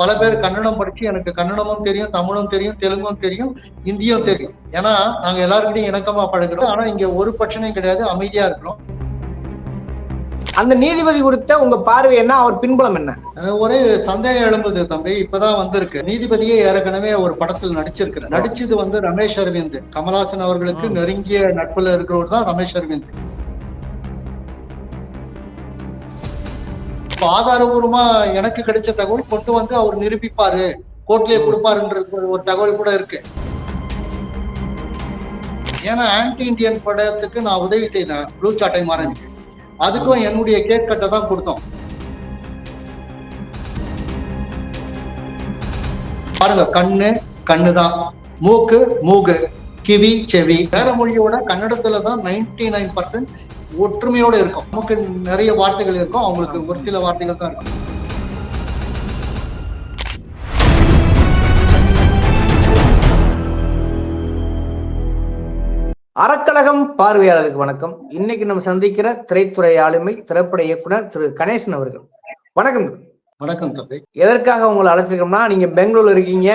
பல பேர் கன்னடம் படிச்சு எனக்கு கன்னடமும் தெரியும் தமிழும் தெரியும் தெலுங்கும் தெரியும் இந்தியும் தெரியும். ஏன்னா நாங்க எல்லாருக்கிட்டையும் இணக்கமா பழகுறோம். ஆனா இங்க ஒரு பிரச்சனையும் கிடையாது அமைதியா இருக்கிறோம். அந்த நீதிபதி குறித்த உங்க பார்வை என்ன? அவர் பின்புலம் என்ன? ஒரே சந்தேகம் எழும்புது தம்பி. இப்பதான் வந்திருக்கு. நீதிபதியே ஏற்கனவே ஒரு படத்தில் நடிச்சிருக்கிறார். நடிச்சது வந்து ரமேஷ் அரவிந்த். கமலாசன் அவர்களுக்கு. நெருங்கிய நட்புல இருக்கிறவர் தான் ரமேஷ் அரவிந்த். இப்ப ஆதாரபூர்வமா எனக்கு கிடைச்ச தகவல் கொண்டு வந்து அவர் நிரூபிப்பாரு. கோர்ட்லயே. கொடுப்பாருன்ற ஒரு தகவல் கூட இருக்கு. ஏன்னா ஆன்டி இந்தியன் படத்துக்கு நான் உதவி செய்தேன் ப்ளூ சாட்டை மாறனுக்கு அதுக்கும் என்னுடைய கேக் கட்டை தான் கொடுத்தோம். பாருங்க கண்ணு கண்ணு தான். மூக்கு மூக்கு கிவி செவி. வேற மொழியோட கன்னடத்துல தான் நைன்டி நைன் பர்சன்ட் ஒற்றுமையோட இருக்கும். நமக்கு நிறைய வார்த்தைகள் இருக்கும். அவங்களுக்கு ஒரு சில வார்த்தைகள் தான் இருக்கும். அறக்கழகம் பார்வையாளருக்கு வணக்கம். இன்னைக்கு நம்ம சந்திக்கிற திரைத்துறை ஆளுமை திரைப்பட இயக்குனர் திரு கணேசன் அவர்கள். வணக்கம். வணக்கம் எதற்காக உங்களை அழைச்சிருக்கோம்னா நீங்க பெங்களூர்ல இருக்கீங்க.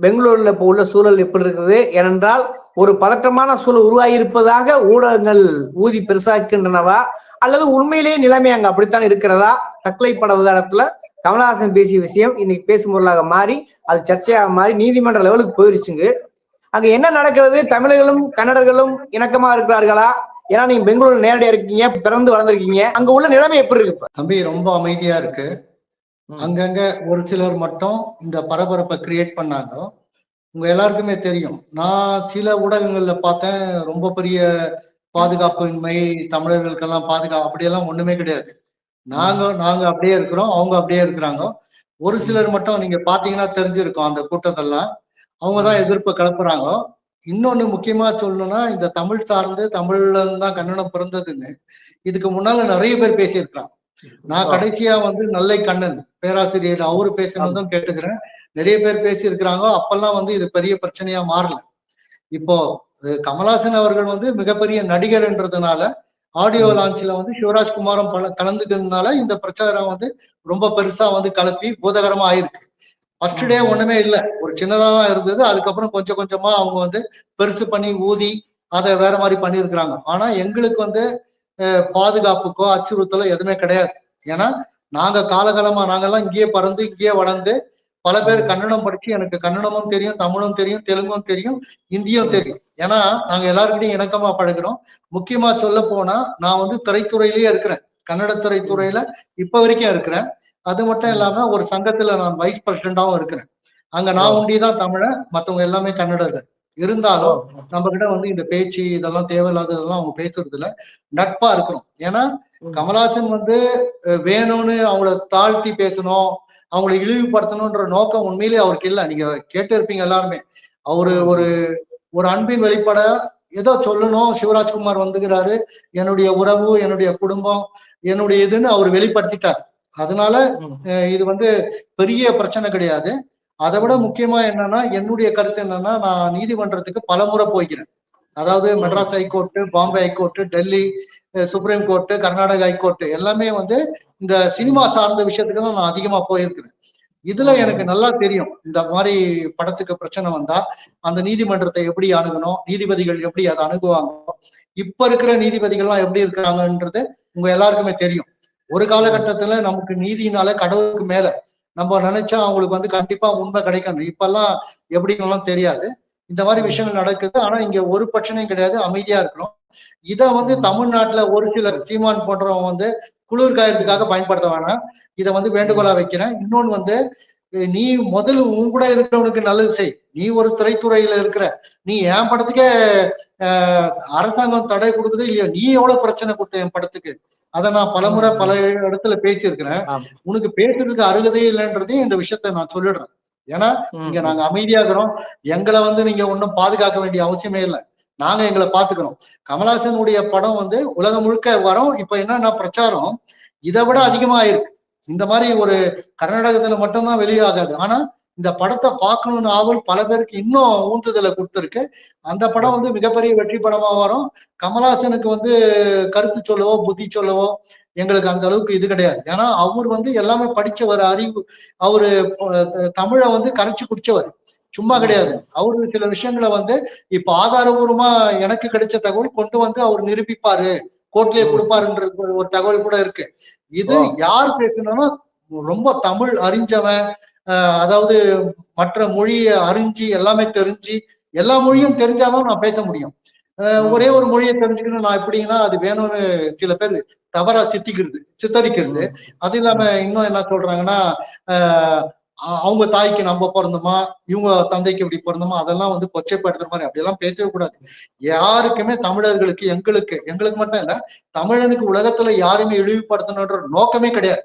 பெங்களூர்ல இப்போ உள்ள சூழல் எப்படி இருக்குது? ஏனென்றால் ஒரு பதற்றமான சூழல் உருவாகியிருப்பதாக ஊடகங்கள் ஊதி பெருசாக்கின்றனவா அல்லது உண்மையிலேயே நிலைமை அங்க அப்படித்தான் இருக்கிறதா? தக்கலை பட விவகாரத்துல கமலஹாசன் பேசிய விஷயம் இன்னைக்கு பேசும் பொருளாக மாறி அது சர்ச்சையாக மாறி நீதிமன்ற லெவலுக்கு போயிருச்சுங்க. அங்க என்ன நடக்கிறது? தமிழர்களும் கன்னடர்களும் இணக்கமா இருக்கிறார்களா? ஏன்னா நீங்க பெங்களூர் நேரடியா இருக்கீங்க பிறந்து வளர்ந்துருக்கீங்க. அங்க உள்ள நிலைமை எப்படி இருக்கு தம்பி ரொம்ப அமைதியா இருக்கு. அங்கங்க ஒரு சிலர் மட்டும் இந்த பரபரப்பை கிரியேட் பண்ணாங்க. உங்க எல்லாருக்குமே தெரியும். நான் சில ஊடகங்கள்ல பார்த்தேன். ரொம்ப பெரிய பாதுகாப்பின்மை தமிழர்களுக்கெல்லாம் பாதுகாப்பு அப்படியெல்லாம் ஒண்ணுமே கிடையாது. நாங்க நாங்க அப்படியே இருக்கிறோம். அவங்க அப்படியே இருக்கிறாங்க. ஒரு சிலர் மட்டும் நீங்க பாத்தீங்கன்னா தெரிஞ்சிருக்கும் அந்த கூட்டத்தெல்லாம். அவங்க தான் எதிர்ப்பு கிளப்புறாங்க. இன்னொன்னு முக்கியமா சொல்லணும்னா இந்த தமிழ் சார்ந்து தமிழ்ல இருந்து தான் கன்னடம் பிறந்ததுன்னு. இதுக்கு முன்னால நிறைய பேர் பேசியிருக்காங்க நான் கடைசியா வந்து நல்லை கண்ணன் பேராசிரியர் அவரு பேசினதும் கேட்டுக்கிறேன். நிறைய பேர் பேசியிருக்கிறாங்க. அப்பெல்லாம் வந்து இது பெரிய பிரச்சனையா மாறல. இப்போ அஹ், கமலஹாசன் அவர்கள் வந்து மிகப்பெரிய நடிகர்ன்றதுனால ஆடியோ லான்ச்ல வந்து சிவராஜ் குமாரும் பல கலந்துக்கிறதுனால இந்த பிரச்சாரம் வந்து ரொம்ப பெருசா வந்து கலப்பி பூதகரமா ஆயிருக்கு. ஃபர்ஸ்ட் டே ஒண்ணுமே இல்ல. ஒரு சின்னதா தான் இருந்தது. அதுக்கப்புறம் கொஞ்சம் கொஞ்சமா அவங்க வந்து பெருசு பண்ணி ஊதி அதை வேற மாதிரி பண்ணியிருக்கிறாங்க. ஆனா எங்களுக்கு வந்து பாதுகாப்புக்கோ அச்சுறுத்தலோ எதுவுமே கிடையாது. ஏன்னா நாங்க காலகாலமா நாங்கெல்லாம் இங்கேயே பறந்து இங்கேயே வளர்ந்து பல பேர் கன்னடம் படிச்சு எனக்கு கன்னடமும் தெரியும் தமிழும் தெரியும் தெலுங்கும் தெரியும் இந்தியும் தெரியும். ஏன்னா நாங்க எல்லாருக்கிட்டையும் இணக்கமா பழகுறோம். முக்கியமா சொல்ல போனா நான் வந்து திரைத்துறையிலேயே இருக்கிறேன். கன்னட திரைத்துறையில இப்ப வரைக்கும் இருக்கிறேன். அது மட்டும் இல்லாம ஒரு சங்கத்துல நான் வைஸ் பிரசிடண்டாவும் இருக்கிறேன். அங்க நான் ஒண்டிதான் தமிழன் மத்தவங்க எல்லாமே கன்னடர்கள். இருந்தாலும் நம்ம கிட்ட வந்து இந்த பேச்சு இதெல்லாம் தேவையில்லாததெல்லாம் அவங்க பேசுறது இல்ல நட்பா இருக்கிறோம் ஏன்னா கமலஹாசன் வந்து வேணும்னு அவங்கள தாழ்த்தி பேசணும் அவங்களை இழிவுபடுத்தணும்ன்ற நோக்கம் உண்மையிலேயே அவருக்கு இல்ல. நீங்க கேட்டு இருப்பீங்க எல்லாருமே. அவரு ஒரு ஒரு அன்பின் வெளிப்பட ஏதோ சொல்லணும். சிவராஜ்குமார் வந்துகிறாரு. என்னுடைய உறவு என்னுடைய குடும்பம் என்னுடைய இதுன்னு அவர் வெளிப்படுத்திட்டார். அதனால இது வந்து பெரிய பிரச்சனை கிடையாது. அதை விட முக்கியமா என்னன்னா என்னுடைய கருத்து என்னன்னா நான் நீதிமன்றத்துக்கு பல முறை போய்க்கிறேன். அதாவது Madras high court Bombay high court Delhi supreme court Karnataka high court எல்லாமே வந்து இந்த சினிமா சார்ந்த விஷயத்துக்கு தான் நான் அதிகமா போயிருக்கிறேன். இதுல எனக்கு நல்லா தெரியும் இந்த மாதிரி படத்துக்கு பிரச்சனை வந்தா அந்த நீதிமன்றத்தை எப்படி அணுகணும் நீதிபதிகள் எப்படி அதை அணுகுவாங்க இப்ப இருக்கிற நீதிபதிகள்லாம் எப்படி இருக்காங்கன்றது உங்க எல்லாருக்குமே தெரியும். ஒரு காலகட்டத்துல நமக்கு நீதினால கடவுளுக்கு மேல நம்ம நினைச்சா அவங்களுக்கு வந்து கண்டிப்பா உண்மை கிடைக்கும். இப்பெல்லாம் எப்படின்னு தெரியாது. இந்த மாதிரி விஷயங்கள் நடக்குது. ஆனா இங்க ஒரு பிரச்சனையும் கிடையாது. அமைதியா இருக்கிறோம் இத வந்து தமிழ்நாட்டுல ஒரு சிலர் சீமான் போன்றவங்க வந்து குளிர் காயத்துக்காக பயன்படுத்த வேணாம். இதை வந்து வேண்டுகோளா வைக்கிறேன். இன்னொன்னு வந்து நீ முதல்ல உன் கூட இருக்கிறவனுக்கு நல்லது செய். நீ ஒரு திரைத்துறையில இருக்கிற நீ என் படத்துக்கே ஆஹ் அரசாங்கம் தடை கொடுக்குது இல்லையோ நீ எவ்வளவு பிரச்சனை கொடுத்த என் படத்துக்கு? அதை நான் பலமுறை பல இடத்துல பேசியிருக்கிறேன். உனக்கு பேசுறதுக்கு அருகதே இல்லைன்றதையும் இந்த விஷயத்த நான் சொல்லிடுறேன். ஏன்னா இங்க நாங்க அமைதியா இருக்கிறோம். எங்களை வந்து நீங்க ஒன்றும் பாதுகாக்க வேண்டிய அவசியமே இல்லை. நாங்க எங்களை பாத்துக்கிறோம் கமலஹாசனுடைய படம் வந்து உலகம் முழுக்க வரும். இப்ப என்னன்னா பிரச்சாரம். இதை விட அதிகமா ஆயிருக்கு இந்த மாதிரி ஒரு கர்நாடகத்துல மட்டும்தான் வெளியாகாது. ஆனா இந்த படத்தை பார்க்கணும்னு ஆவல் பல பேருக்கு இன்னும் ஊந்துதலை கொடுத்துருக்கு. அந்த படம் வந்து மிகப்பெரிய வெற்றி படமா வரும். கமலஹாசனுக்கு வந்து கருத்து சொல்லவோ புத்தி சொல்லவோ எங்களுக்கு அந்த அளவுக்கு இது கிடையாது. ஏன்னா அவர் வந்து எல்லாமே படிச்சவர் அறிவு அவரு தமிழை வந்து கரைச்சு குடிச்சவர். சும்மா கிடையாது. அவரு சில விஷயங்களை வந்து இப்ப ஆதாரபூர்வமா எனக்கு கிடைச்ச தகவல் கொண்டு வந்து அவர் நிரூபிப்பாரு. கோர்ட்லயே கொடுப்பாருன்ற ஒரு தகவல் கூட இருக்கு. இது. யார் பேசணும்னா ரொம்ப தமிழ் அறிஞ்சவன் அதாவது மற்ற மொழியை அறிஞ்சு எல்லாமே தெரிஞ்சு எல்லா மொழியும் தெரிஞ்சாதான் நான் பேச முடியும். ஒரே ஒரு மொழியை தெரிஞ்சுக்கணும் நான் எப்படின்னா அது வேணும்னு சில பேர் தவறா சித்திக்கிறது சித்தரிக்கிறது அது இல்லாம இன்னும் என்ன சொல்றாங்கன்னா அவங்க தாய்க்கு நம்ம பிறந்தோமா? இவங்க தந்தைக்கு இப்படி பிறந்தோமா? அதெல்லாம் வந்து கொச்சைப்படுத்துற மாதிரி அப்படியெல்லாம் பேசவே கூடாது. யாருக்குமே தமிழர்களுக்கு எங்களுக்கு எங்களுக்கு மட்டும் இல்ல தமிழனுக்கு உலகத்துல யாருமே இழிவுபடுத்தணுன்ற நோக்கமே கிடையாது.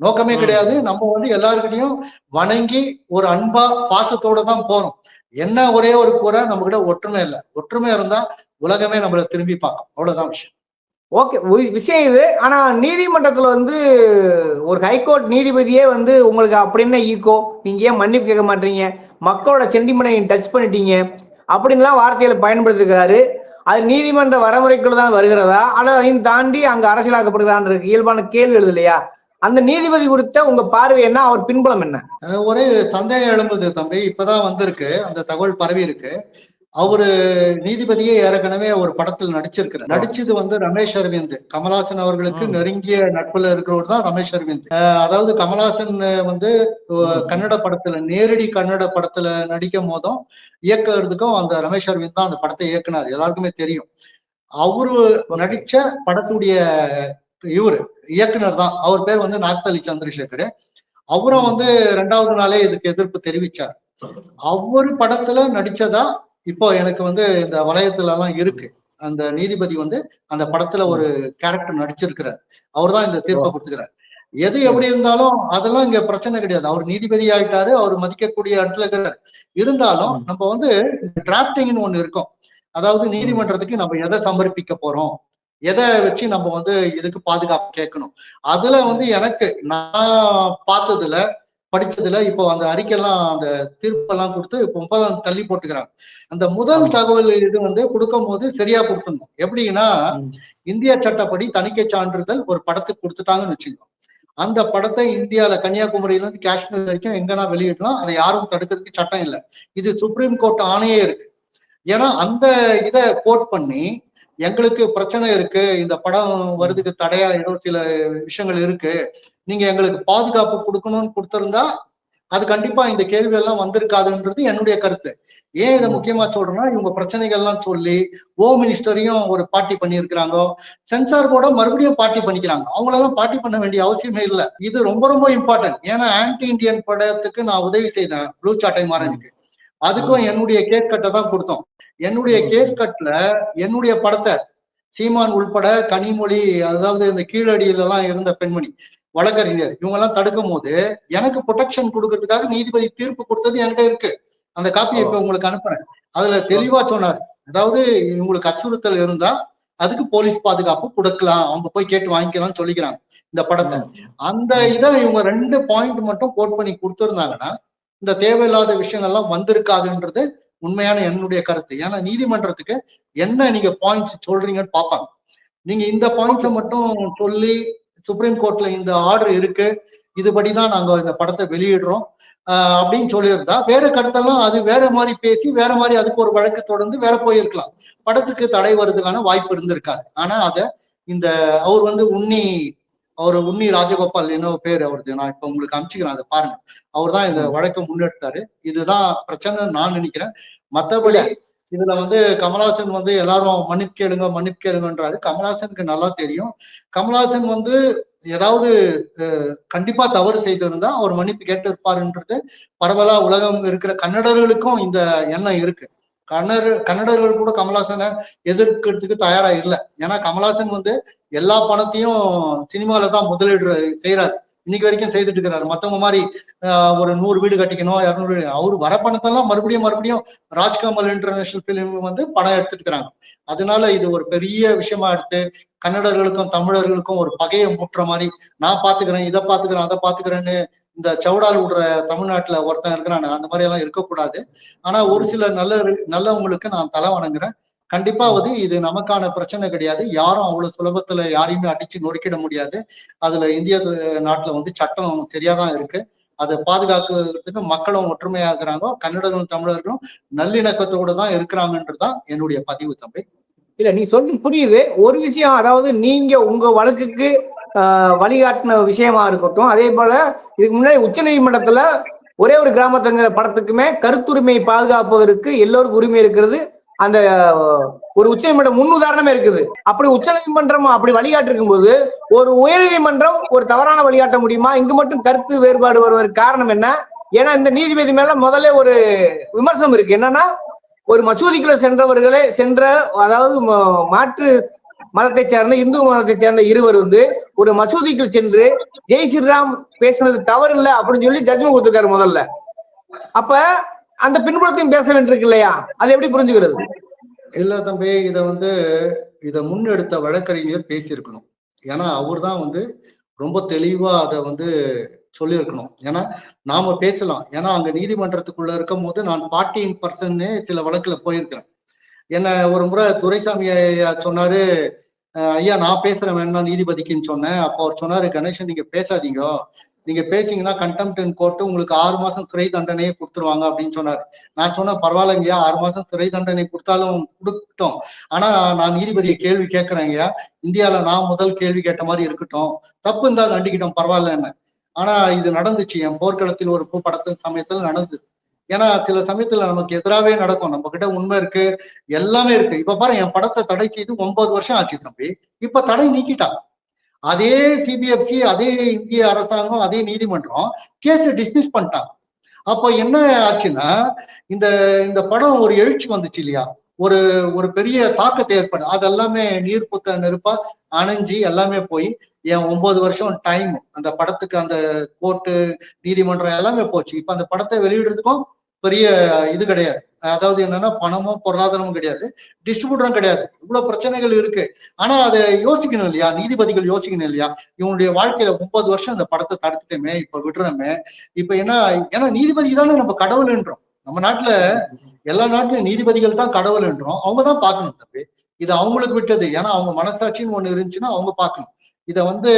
நோக்கமே. கிடையாது. நம்ம வந்து எல்லாருக்கிட்டையும் வணங்கி ஒரு அன்பா பாசத்தோட தான் போறோம். என்ன ஒரே ஒரு குறை நம்ம கிட்ட ஒற்றுமை இல்லை. ஒற்றுமை இருந்தா உலகமே நம்மள திரும்பி பார்க்கும். அவ்வளவுதான் விஷயம். ஓகே விஷயம் இது. ஆனா நீதிமன்றத்துல வந்து ஒரு ஹைகோர்ட் நீதிபதியே வந்து உங்களுக்கு அப்படி என்ன ஈக்கோ நீங்க ஏன் மன்னிப்பு கேட்க மாட்டீங்க? மக்களோட சென்டிமெண்ட் நீங்க டச் பண்ணிட்டீங்க. அப்படின்லாம் வார்த்தையில பயன்படுத்திருக்காரு. அது நீதிமன்ற வரமுறைக்குள்ள தான் வருகிறதா? அல்லது அதையும் தாண்டி அங்க அரசியலாக்கப்படுகிறான் இருக்கு இயல்பான கேள்வி எழுது இல்லையா? அந்த நீதிபதி குறித்த உங்க பார்வை என்ன? அவர் பின்புலம் என்ன? அஹ் ஒரே சந்தேகம் எழும்புது தம்பி. இப்பதான் வந்திருக்கு. அந்த தகவல் பரவி இருக்கு. அவரு நீதிபதியே ஏற்கனவே ஒரு படத்தில் நடிச்சிருக்கிறார். நடிச்சது வந்து ரமேஷ் அரவிந்த். கமலஹாசன் அவர்களுக்கு. நெருங்கிய நட்புல இருக்கிறவர் தான் ரமேஷ் அரவிந்த். அதாவது கமலஹாசன் வந்து கன்னட படத்துல நேரடி கன்னட படத்துல நடிக்கும் போதும் இயக்குறதுக்கும் அந்த ரமேஷ் அரவிந்த் தான் அந்த படத்தை இயக்குனார். எல்லாருக்குமே தெரியும். அவரு நடிச்ச படத்துடைய இவரு இயக்குனர் தான். அவர் பேர் வந்து நாக்தலி சந்திரசேகர். அவரும் வந்து ரெண்டாவது நாளே இதுக்கு எதிர்ப்பு தெரிவிச்சார். அவர் படத்துல நடிச்சதா இப்போ எனக்கு வந்து இந்த வளையத்துல எல்லாம் இருக்கு. அந்த நீதிபதி வந்து அந்த படத்துல ஒரு கேரக்டர் நடிச்சிருக்கிறார். அவர் தான் இந்த தீர்ப்பை கொடுத்துக்கிறார். எது எப்படி இருந்தாலும் அதெல்லாம் இங்க பிரச்சனை கிடையாது. அவர் நீதிபதி ஆயிட்டாரு அவர் மதிக்கக்கூடிய இடத்துல இருக்கிறார். இருந்தாலும். நம்ம வந்து டிராப்டிங்னு ஒண்ணு இருக்கும். அதாவது நீதிமன்றத்துக்கு நம்ம எதை சமர்ப்பிக்க போறோம்? எதை வச்சு நம்ம வந்து இதுக்கு பாதுகாப்பு கேட்கணும்? அதுல வந்து எனக்கு நான் பார்த்ததுல படிச்சதுல இப்போ அந்த அறிக்கையெல்லாம் அந்த தீர்ப்பெல்லாம் கொடுத்து இப்போ ஒன்பதாம் தள்ளி போட்டுக்கிறாங்க. அந்த முதல். தகவல் இது வந்து கொடுக்கும் போது சரியா கொடுத்துருந்தோம். எப்படின்னா இந்திய சட்டப்படி தணிக்கை சான்றிதழ் ஒரு படத்துக்கு கொடுத்துட்டாங்கன்னு வச்சுக்கோங்க. அந்த படத்தை இந்தியால கன்னியாகுமரியில இருந்து காஷ்மீர் வரைக்கும் எங்கன்னா வெளியிடலாம். அதை யாரும் தடுக்கிறதுக்கு சட்டம் இல்லை. இது சுப்ரீம் கோர்ட் ஆணையே இருக்கு. ஏன்னா அந்த இதை கோட் பண்ணி எங்களுக்கு பிரச்சனை இருக்கு. இந்த படம் வருதுக்கு தடையா ஏதோ சில விஷயங்கள் இருக்கு. நீங்க எங்களுக்கு பாதுகாப்பு கொடுக்கணும்னு கொடுத்திருந்தா அது கண்டிப்பா இந்த கேள்வி எல்லாம் வந்திருக்காதுன்றது என்னுடைய கருத்து. ஏன் இதை முக்கியமா சொல்றேன்னா இவங்க பிரச்சனைகள் எல்லாம் சொல்லி ஹோம் மினிஸ்டரையும் ஒரு பார்ட்டி பண்ணியிருக்கிறாங்க. சென்சார் போர்ட மறுபடியும் பார்ட்டி பண்ணிக்கிறாங்க. அவங்களெல்லாம் பார்ட்டி பண்ண வேண்டிய அவசியமே இல்லை. இது ரொம்ப ரொம்ப இம்பார்ட்டன்ட் ஏன்னா ஆன்டி இந்தியன் படத்துக்கு நான் உதவி செய்தேன். ப்ளூ சாட்டை மாறனுக்கு அதுக்கும் என்னுடைய கேஸ் கட்டை தான் கொடுத்தோம். என்னுடைய கேஸ் கட்ல என்னுடைய படத்தை சீமான் உள்பட கனிமொழி அதாவது இந்த கீழடியில எல்லாம் இருந்த பெண்மணி வழக்கறிஞர் இவங்க எல்லாம் தடுக்கும் போது எனக்கு ப்ரொடெக்ஷன் கொடுக்கறதுக்காக நீதிபதி தீர்ப்பு கொடுத்தது என்கிட்ட இருக்கு. அந்த காப்பியை இப்ப உங்களுக்கு அனுப்புறேன். அதுல தெளிவா சொன்னார். அதாவது உங்களுக்கு அச்சுறுத்தல் இருந்தா அதுக்கு போலீஸ் பாதுகாப்பு கொடுக்கலாம். அவங்க போய் கேட்டு வாங்கிக்கலாம்னு சொல்லிக்கிறாங்க இந்த படத்தை. அந்த இதை இவங்க ரெண்டு பாயிண்ட் மட்டும் கோட் பண்ணி கொடுத்திருந்தாங்கன்னா இந்த தேவையில்லாத விஷயங்கள்லாம் வந்திருக்காதுன்றது உண்மையான என்னுடைய கருத்து. ஏன்னா நீதிமன்றத்துக்கு என்ன நீங்க பாயிண்ட்ஸ் சொல்றீங்கன்னு பார்ப்பாங்க. நீங்க இந்த பாயிண்ட்ஸை மட்டும் சொல்லி சுப்ரீம் கோர்ட்ல இந்த ஆர்டர் இருக்கு. இதுபடிதான் நாங்க இந்த படத்தை வெளியிடுறோம். அப்படின்னு சொல்லியிருந்தா வேற கருத்தெல்லாம் அது வேற மாதிரி பேசி வேற மாதிரி அதுக்கு ஒரு வழக்கு தொடர்ந்து வேற போயிருக்கலாம். படத்துக்கு தடை வர்றதுக்கான வாய்ப்பு இருந்திருக்காது. ஆனா அத இந்த அவர் வந்து உன்னி அவர் உன்னி ராஜகோபால் என்ன பேர் அவருது. நான் இப்ப உங்களுக்கு அனுப்பிச்சுக்கிறேன் அதை பாருங்க. அவர் தான் இந்த வழக்கை முன்னெடுத்தாரு. இதுதான் பிரச்சனை நான் நினைக்கிறேன். மத்தபடி இதுல வந்து கமலஹாசன் வந்து எல்லாரும் மன்னிப்பு கேளுங்க மன்னிப்பு கேளுங்கன்றாரு. கமலஹாசனுக்கு நல்லா தெரியும். கமலஹாசன் வந்து ஏதாவது கண்டிப்பா தவறு செய்திருந்தா அவர் மன்னிப்பு கேட்டு இருப்பாருன்றது பரவலா உலகம் இருக்கிற கன்னடர்களுக்கும் இந்த எண்ணம் இருக்கு. கன்னட கன்னடர்கள் கூட கமலஹாசனை எதிர்க்கிறதுக்கு தயாரா இல்லை. ஏன்னா கமலஹாசன் வந்து எல்லா பணத்தையும் சினிமால தான் முதலீடு செய்யறாரு இன்னைக்கு வரைக்கும் செய்துட்டு இருக்கிறாரு. மத்தவங்க மாதிரி ஒரு நூறு வீடு கட்டிக்கணும் இரநூறு வீடு. அவர் வர பணத்தெல்லாம் மறுபடியும் மறுபடியும் ராஜ்கமல் இன்டர்நேஷனல் பிலிம் வந்து பணம் எடுத்துட்டு இருக்கிறாங்க. அதனால இது ஒரு பெரிய விஷயமா எடுத்து கன்னடர்களுக்கும் தமிழர்களுக்கும் ஒரு பகையை மூட்டுற மாதிரி நான் பாத்துக்கிறேன் இதை பாத்துக்கிறேன் அதை பாத்துக்கிறேன்னு இந்த சவுடால் விடுற தமிழ்நாட்டுல ஒருத்தன் இருக்கிறான். அந்த மாதிரி எல்லாம் இருக்கக்கூடாது. ஆனா ஒரு சில நல்ல நல்லவங்களுக்கு நான் தலை வணங்குறேன். கண்டிப்பா வந்து இது நமக்கான பிரச்சனை கிடையாது. யாரும் அவ்வளவு சுலபத்துல யாரையுமே அடிச்சு நொறுக்கிட முடியாது. அதுல இந்திய நாட்டுல வந்து சட்டம் சரியாதான் இருக்கு. அதை பாதுகாக்கிறதுக்கு மக்களும் ஒற்றுமையாகிறாங்க கன்னடர்களும் தமிழர்களும் நல்லிணக்கத்தோட தான் இருக்கிறாங்கன்றதுதான் என்னுடைய பதிவு தம்பி. இல்ல நீ சொல்லி புரியுது. ஒரு விஷயம் அதாவது நீங்க உங்க வழக்குக்கு வழிகாட்டின விஷயமா இருக்கட்டும். அதே போல இதுக்கு முன்னாடி உச்ச நீதிமன்றத்துல ஒரே ஒரு கிராமத்துங்கிற படத்துக்குமே கருத்துரிமை பாதுகாப்பதற்கு எல்லோருக்கும் உரிமை இருக்கிறது. அந்த ஒரு உச்சநீதிமன்ற முன் உதாரணமே இருக்குது. அப்படி உச்சநீதிமன்றம் அப்படி வழிகாட்டிருக்கும் போது ஒரு உயர்நீதிமன்றம் ஒரு தவறான வழிகாட்ட முடியுமா? இங்கு மட்டும் கருத்து வேறுபாடு வருவதற்கு காரணம் என்ன? ஏன்னா இந்த நீதிபதி மேல முதல்ல ஒரு விமர்சனம் இருக்கு. என்னன்னா ஒரு மசூதிக்குள்ள சென்றவர்களே சென்ற அதாவது மாற்று மதத்தை சேர்ந்த இந்து மதத்தை சேர்ந்த இருவர் வந்து ஒரு மசூதிக்குள் சென்று ஜெய் ஸ்ரீராம் பேசுனது தவறு இல்லை அப்படின்னு சொல்லி ஜட்ஜ்மெண்ட் கொடுத்துருக்காரு முதல்ல. அப்ப அந்த பின்புலத்தையும் பேச வேண்டியிருக்கு இல்லையா அதை எப்படி புரிஞ்சுக்கிறது? இல்ல தம்பி இத வந்து இத முன்னெடுத்த வழக்கறிஞர் பேசியிருக்கணும். ஏன்னா அவர் தான் வந்து ரொம்ப தெளிவா அதை வந்து சொல்லியிருக்கணும். ஏன்னா நாம பேசலாம். ஏன்னா அங்க நீதிமன்றத்துக்குள்ள இருக்கும் போது நான் பார்ட்டி பர்சன் சில வழக்குல போயிருக்கிறேன். என்ன ஒரு முறை துரைசாமி ஐயா சொன்னாரு ஐயா நான் பேசுறேன் வேணா நீதிபதிக்குன்னு சொன்னேன். அப்போ அவர் சொன்னாரு கணேசன் நீங்க பேசாதீங்க. நீங்க பேசிங்கன்னா கண்டெம்ட் இன் கோர்ட்டு உங்களுக்கு ஆறு மாசம் சிறை தண்டனையே கொடுத்துருவாங்க அப்படின்னு சொன்னாரு. நான் சொன்னேன் பரவாயில்லைங்கய்யா ஆறு மாசம் சிறை தண்டனை கொடுத்தாலும் கொடுத்தோம் ஆனா நான் நீதிபதியை கேள்வி கேட்கறேங்கய்யா இந்தியால நான் முதல் கேள்வி கேட்ட மாதிரி இருக்கட்டும். தப்பு இருந்தால் தண்டிக்கிட்டோம் பரவாயில்ல என்ன ஆனா இது நடந்துச்சு. என் போர்க்களத்தில் ஒரு பூ படத்தின் சமயத்துல நடந்தது. ஏன்னா சில சமயத்துல நமக்கு எதிராவே நடக்கும். நம்ம கிட்ட உண்மை இருக்கு எல்லாமே இருக்கு. இப்ப பாரு என் படத்தை தடை செய்து ஒன்பது வருஷம் ஆச்சு தம்பி. இப்ப தடை நீக்கிட்டான். அதே சிபிஎஃப்சி அதே இந்திய அரசாங்கம் அதே நீதிமன்றம் கேஸ் டிஸ்மிஸ் பண்ணிட்டாங்க. அப்போ என்ன ஆச்சுன்னா இந்த இந்த படம் ஒரு எழுச்சி வந்துச்சு இல்லையா? ஒரு ஒரு பெரிய தாக்கத்தை ஏற்படும் அதெல்லாமே நீர் புத்த நெருப்பா அணைஞ்சி எல்லாமே போய் என் ஒன்பது வருஷம் டைம் அந்த படத்துக்கு அந்த கோர்ட்டு நீதிமன்றம் எல்லாமே போச்சு. இப்ப அந்த படத்தை வெளியிடுறதுக்கும் பெரிய இது கிடையாது. அதாவது என்னன்னா பணமும் பொருளாதாரமும் கிடையாது. டிஸ்ட்ரிபியூட்டரும் கிடையாது. இவ்வளவு பிரச்சனைகள் இருக்கு. ஆனா அதை யோசிக்கணும் இல்லையா? நீதிபதிகள் யோசிக்கணும் இல்லையா? இவனுடைய வாழ்க்கையில ஒன்பது வருஷம் இந்த படத்தை தடுத்துட்டோமே இப்ப விடுறோமே. இப்ப என்ன ஏன்னா நீதிபதி தானே நம்ம கடவுள்ன்றோம் நம்ம நாட்டுல எல்லா நாட்டிலும் நீதிபதிகள் தான் கடவுள்ன்றோம் அவங்க தான் பார்க்கணும் தம்பி. இது அவங்களுக்கு விட்டது. ஏன்னா அவங்க மனசாட்சின்னு ஒண்ணு இருந்துச்சுன்னா அவங்க பார்க்கணும். இத வந்து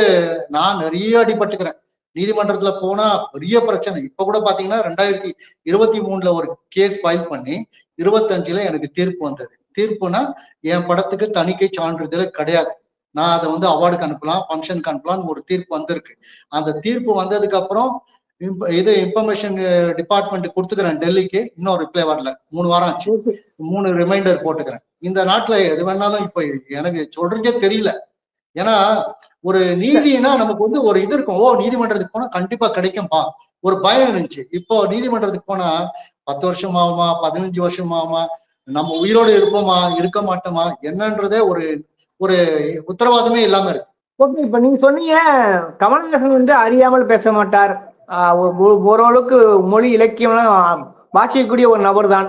நான் நிறைய அடிபட்டுக்கிறேன். நீதிமன்றத்துல போனா பெரிய பிரச்சனை. இப்ப கூட பாத்தீங்கன்னா ரெண்டாயிரத்தி இருபத்தி மூணுல ஒரு கேஸ் ஃபைல் பண்ணி இருபத்தஞ்சுல எனக்கு தீர்ப்பு வந்தது. தீர்ப்புனா என் படத்துக்கு தணிக்கை சான்றிதழ் கிடையாது. நான் அதை வந்து அவார்டுக்கு அனுப்பலாம் ஃபங்க்ஷனுக்கு அனுப்பலாம்னு ஒரு தீர்ப்பு வந்திருக்கு. அந்த தீர்ப்பு வந்ததுக்கு அப்புறம் இது இன்ஃபர்மேஷன் டிபார்ட்மெண்ட் கொடுத்துக்கிறேன் டெல்லிக்கு. இன்னும் ரிப்ளை வரல. மூணு வாரம் ஆச்சு. மூணு ரிமைண்டர் போட்டுக்கிறேன். இந்த நாட்டுல எது வேணாலும் இப்ப எனக்கு சொல்றதே தெரியல. ஏன்னா ஒரு நீதினா நமக்கு வந்து ஒரு இது இருக்கும். ஓ நீதிமன்றத்துக்கு போனா கண்டிப்பா கிடைக்கும்பா. ஒரு பயம் இருந்துச்சு. இப்போ நீதிமன்றத்துக்கு போனா பத்து வருஷம் ஆகுமா பதினஞ்சு வருஷம் ஆகுமா நம்ம உயிரோடு இருப்போமா? இருக்க மாட்டோமா? என்னன்றதே ஒரு ஒரு உத்தரவாதமே இல்லாம இருக்கு. ஓகே இப்ப நீங்க சொன்னீங்க கமல்ஹாசன் வந்து அறியாமல் பேச மாட்டார். ஓரளவுக்கு மொழி இலக்கியம்லாம் வாசிக்கக்கூடிய ஒரு நபர் தான்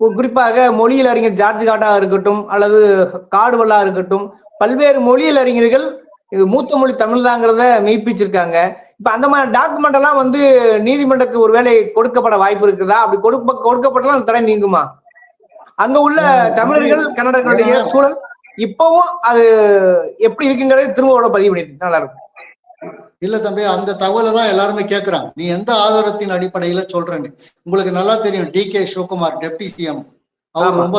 குறிப்பாக மொழியில் அறிஞர் ஜார்ஜ் காட்டா இருக்கட்டும் அல்லது காடுவல்லா இருக்கட்டும் பல்வேறு மொழியில் அறிஞர்கள் இது மூத்த மொழி தமிழ் தாங்கிறத மெய்ப்பிச்சிருக்காங்க. இப்ப அந்த மாதிரி டாக்குமெண்ட் எல்லாம் வந்து நீதிமன்றத்துக்கு ஒருவேளை கொடுக்கப்பட வாய்ப்பு இருக்குதா? அப்படி கொடுக்க கொடுக்கப்பட்டாலும் அந்த தடை நீங்குமா? அங்க உள்ள தமிழர்கள் கன்னடர்களுடைய சூழல் இப்பவும் அது எப்படி இருக்குங்கிறத திரும்ப பதிவு பண்ணிட்டு நல்லா இருக்கும். இல்ல தம்பி அந்த தகவலை தான் எல்லாருமே கேக்குறாங்க. நீ எந்த ஆதாரத்தின் அடிப்படையில சொல்றேன்னு. உங்களுக்கு நல்லா தெரியும். D K Shivakumar deputy CM. அவர் ரொம்ப.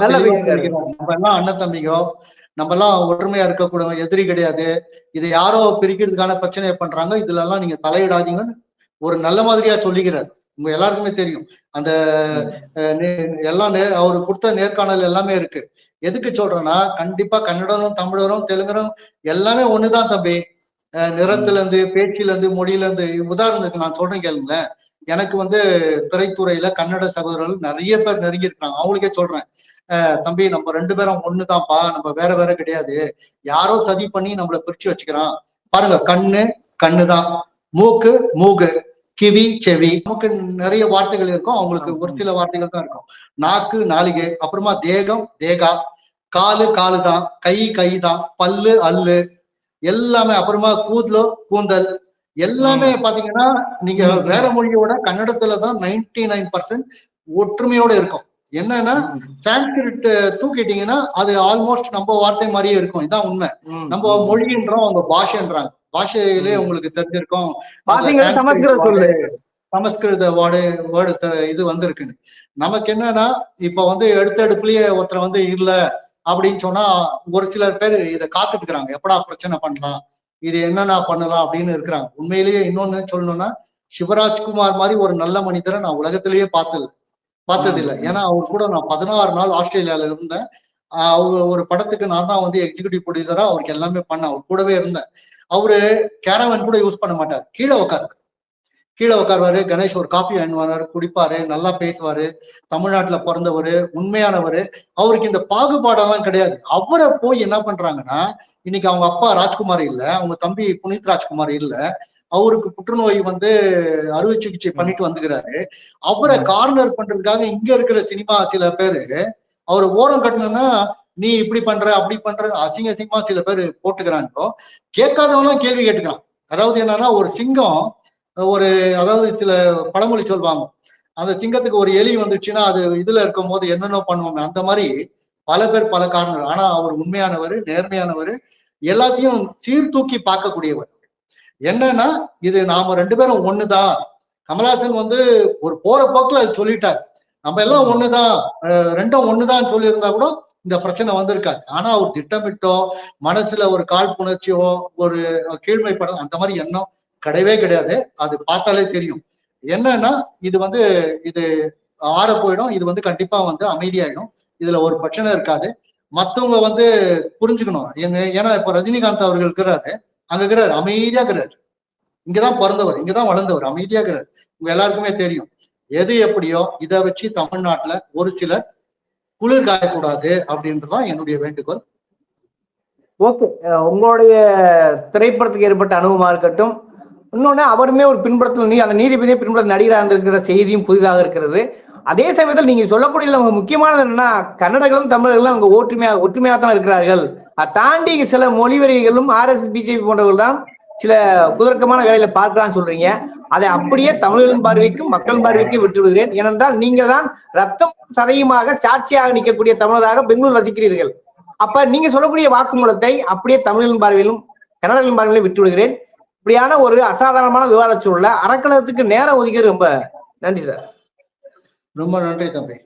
நம்ம எல்லாம் அண்ணன் தம்பிங்கோ நம்ம எல்லாம் ஒற்றுமையா இருக்கக்கூடும். எதிரி கிடையாது. இது யாரோ பிரிக்கிறதுக்கான பிரச்சனையை பண்றாங்க. இதுல எல்லாம் நீங்க தலையிடாதீங்கன்னு ஒரு நல்ல மாதிரியா சொல்லிக்கிறார். உங்க எல்லாருக்குமே தெரியும். அந்த எல்லாம் அவரு கொடுத்த நேர்காணல் எல்லாமே இருக்கு. எதுக்கு சொல்றேன்னா கண்டிப்பா கன்னடரும் தமிழரும் தெலுங்கரும் எல்லாமே ஒண்ணுதான் தம்பி. நிறத்துல இருந்து பேச்சில இருந்து மொழியில இருந்து உதாரணத்துக்கு நான் சொல்றேன் கேளுங்களேன் எனக்கு வந்து திரைத்துறையில கன்னட சகோதரர்கள் நிறைய பேர் நெருங்கி இருக்காங்க அவங்களுக்கே சொல்றேன். தம்பி நம்ம ரெண்டு பேரும் ஒண்ணுதான்ப்பா. நம்ம வேற வேற கிடையாது. யாரோ சதி பண்ணி நம்மள பிரிச்சு வச்சுக்கிறான். பாருங்க கண்ணு கண்ணுதான். மூக்கு மூகு கிவி செவி. நமக்கு நிறைய வார்த்தைகள் இருக்கும். அவங்களுக்கு ஒரு சில வார்த்தைகள் தான் இருக்கும். நாக்கு நாளிகை அப்புறமா தேகம் தேகா. காலு காலு தான் கை கை தான் பல்லு அல்லு. எல்லாமே அப்புறமா கூதலோ கூந்தல். எல்லாமே பாத்தீங்கன்னா நீங்க. வேற மொழியோட கன்னடத்துல தான் நைன்டி நைன் பர்சன்ட் ஒற்றுமையோட இருக்கும். என்னன்னா சான்ஸ்கிரிட் தூக்கிட்டீங்கன்னா அது ஆல்மோஸ்ட் நம்ம வார்த்தை மாதிரியே இருக்கும். இதான் உண்மை. நம்ம மொழின்றோம் அவங்க பாஷைன்றாங்க. பாஷையிலே. உங்களுக்கு தெரிஞ்சிருக்கும். சமஸ்கிருத சொல்லு. சமஸ்கிருத வேர்டு வேர்டு இது வந்திருக்குன்னு. நமக்கு என்னன்னா இப்ப வந்து எடுத்த எடுப்புலயே ஒருத்தர் வந்து இல்ல அப்படின்னு சொன்னா ஒரு சிலர் பேர் இதை காத்துட்டு இருக்கிறாங்க எப்படா பிரச்சனை பண்ணலாம்? இது என்னென்ன பண்ணலாம்? அப்படின்னு இருக்கிறாங்க. உண்மையிலேயே இன்னொன்னு சொல்லணும்னா சிவராஜ்குமார் மாதிரி ஒரு நல்ல மனிதரை நான் உலகத்திலேயே பார்த்தது பார்த்ததில்லை. ஏன்னா அவர் கூட நான் பதினாறு நாள் ஆஸ்திரேலியால இருந்தேன். அவர் ஒரு படத்துக்கு நான் தான் வந்து எக்ஸிகியூட்டிவ் ப்ரொடியூசரா அவருக்கு எல்லாமே பண்ணேன். அவர் கூடவே இருந்தேன். அவரு கேரவன் கூட யூஸ் பண்ண மாட்டார். கீழே உட்காரு கீழே உட்காருவாரு கணேஷ் ஒரு காப்பி வாங்குவாரு குடிப்பாரு நல்லா பேசுவாரு தமிழ்நாட்டுல பிறந்தவர் உண்மையானவர். அவருக்கு இந்த பாகுபாடெல்லாம் கிடையாது. அவரை போய் என்ன பண்றாங்கன்னா இன்னைக்கு அவங்க அப்பா ராஜ்குமார் இல்ல அவங்க தம்பி புனித் ராஜ்குமார் இல்ல. அவருக்கு புற்றுநோய் வந்து அறுவை சிகிச்சை பண்ணிட்டு வந்துக்கிறாரு. அவரை. கார்னர் பண்றதுக்காக இங்க இருக்கிற சினிமா சில பேரு அவரை ஓரம் கட்டணும்னா நீ இப்படி பண்ற அப்படி பண்ற அசிங்க அசிங்கமா சில பேர் போட்டுக்கிறாங்க. கேட்காதவங்களாம் கேள்வி கேட்டுக்கிறான் அதாவது என்னன்னா ஒரு சிங்கம் ஒரு அதாவது சில பழமொழி சொல்லுவாங்க அந்த சிங்கத்துக்கு ஒரு எலி வந்துச்சுன்னா அது இதுல இருக்கும் போது என்னென்ன பண்ணுவோமே அந்த மாதிரி பல பேர் பல காரணங்கள். ஆனா அவர் உண்மையானவர் நேர்மையானவர் எல்லாத்தையும் சீர்தூக்கி பார்க்கக்கூடியவர். என்னன்னா இது நாம ரெண்டு பேரும் ஒண்ணுதான். கமலஹாசன் வந்து ஒரு போற போக்குல அது சொல்லிட்டார். நம்ம எல்லாம் ஒண்ணுதான். அஹ் ரெண்டும் ஒண்ணுதான் சொல்லியிருந்தா கூட இந்த பிரச்சனை வந்திருக்காது. ஆனா அவர் திட்டமிட்டோ மனசுல ஒரு காழ்ப்புணர்ச்சியோ ஒரு கீழ்மைப்படம் அந்த மாதிரி எண்ணம் கிடையவே கிடையாது. அது பார்த்தாலே தெரியும். என்னன்னா இது வந்து இது ஆற போயிடும். இது வந்து கண்டிப்பா வந்து அமைதியாயிடும். இதுல ஒரு பிரச்சனை இருக்காது. மத்தவங்க வந்து புரிஞ்சுக்கணும். ஏன்னா இப்ப ரஜினிகாந்த் அவர்கள் இருக்கிறாரு. அங்க இருக்கிறாரு. அமைதியா இருக்கிறாரு. இங்கதான் பிறந்தவர். இங்கதான் வளர்ந்தவர். அமைதியா இருக்கிறார். உங்க எல்லாருக்குமே தெரியும். எது எப்படியோ இதை வச்சு தமிழ்நாட்டுல ஒரு சிலர் குளிர் காயக்கூடாது அப்படின்றதான் என்னுடைய வேண்டுகோள். ஓகே. உங்களுடைய திரைப்படத்துக்கு ஏற்பட்ட அனுபவமா இருக்கட்டும் இன்னொன்னு அவருமே ஒரு பின்புறத்தில் நீ அந்த நீதிபதியை பின்புறத்தில் நடிகராக இருந்திருக்கிற செய்தியும் புதிதாக இருக்கிறது. அதே சமயத்தில் நீங்க சொல்லக்கூடிய முக்கியமானது என்னன்னா கன்னடர்களும் தமிழர்களும் அவங்க ஒற்றுமையா ஒற்றுமையாக தான் இருக்கிறார்கள். அதை தாண்டி சில மொழிவெறிகளும் ஆர்எஸ் பிஜேபி போன்றவர்கள் தான் சில குதர்க்கமான வேலையில பார்க்கலாம்னு சொல்றீங்க. அதை அப்படியே தமிழர்களின் பார்வைக்கும் மக்கள் பார்வைக்கும் விட்டு விடுகிறேன் ஏனென்றால் நீங்க தான் ரத்தம் சதையுமாக சாட்சியாக நிற்கக்கூடிய தமிழராக பெங்களூர் வசிக்கிறீர்கள். அப்ப நீங்க சொல்லக்கூடிய வாக்குமூலத்தை அப்படியே தமிழர்களின் பார்வையிலும் கன்னடர்களின் பார்வையிலும் விட்டு விடுகிறேன் இப்படியான ஒரு அசாதாரணமான விவாத சூழல அறக்கலத்துக்கு நேரம் ஒதுக்கி ரொம்ப நன்றி சார். ரொம்ப நன்றி தம்பி.